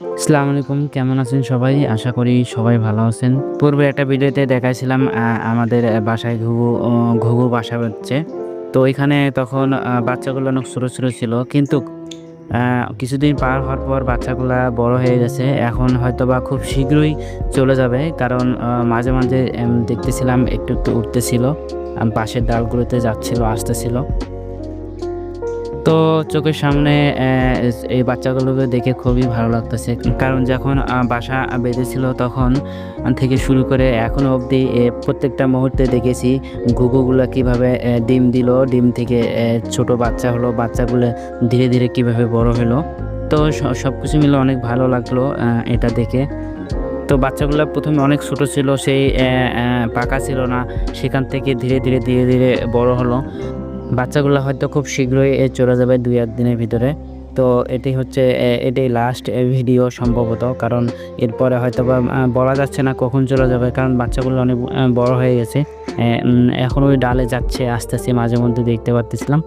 আসসালামু আলাইকুম, কেমন আছেন সবাই? আশা করি সবাই ভালো আছেন। পূর্বে একটা ভিডিওতে দেখাইছিলাম আমাদের বাসায় ঘুঘু ঘুঘু বাসা হচ্ছে। তো এখানে তখন বাচ্চাগুলো অনেক ছোটো ছোটো ছিল। কিন্তু কিছুদিন পার হওয়ার পর বাচ্চাগুলা বড় হয়ে গেছে। এখন হয়তো বা খুব শীঘ্রই চলে যাবে। কারণ মাঝে মাঝে দেখতেছিলাম, একটু একটু উঠতেছিল। পাশের ডালগুলোতে যাচ্ছিল, আসতেছিল। তো চোখের সামনে এই বাচ্চাগুলোকে দেখে খুবই ভালো লাগতেছে। কারণ যখন বাসা বেঁধেছিল তখন থেকে শুরু করে এখনও অবধি প্রত্যেকটা মুহূর্তে দেখেছি ঘুঘুগুলো কীভাবে ডিম দিল। ডিম থেকে ছোট বাচ্চা হলো, বাচ্চাগুলো ধীরে ধীরে কীভাবে বড় হলো। তো সব কিছু মিলে অনেক ভালো লাগল এটা দেখে। তো বাচ্চাগুলো প্রথমে অনেক ছোট ছিল, সেই পাকা ছিল না। সেখান থেকে ধীরে ধীরে ধীরে ধীরে বড় হলো। বাচ্চাগুলো হয়তো খুব শীঘ্রই এ চলে যাবে দুই এক দিনের ভিতরে। তো এটি হচ্ছে এটাই লাস্ট ভিডিও সম্ভবত। কারণ এরপরে হয়তো বা বলা যাচ্ছে না কখন চলে যাবে, কারণ বাচ্চাগুলো অনেক বড় হয়ে গেছে। এখন ওই ডালে যাচ্ছে, আস্তে আস্তে মাঝে মধ্যে দেখতে পারতেছিলাম।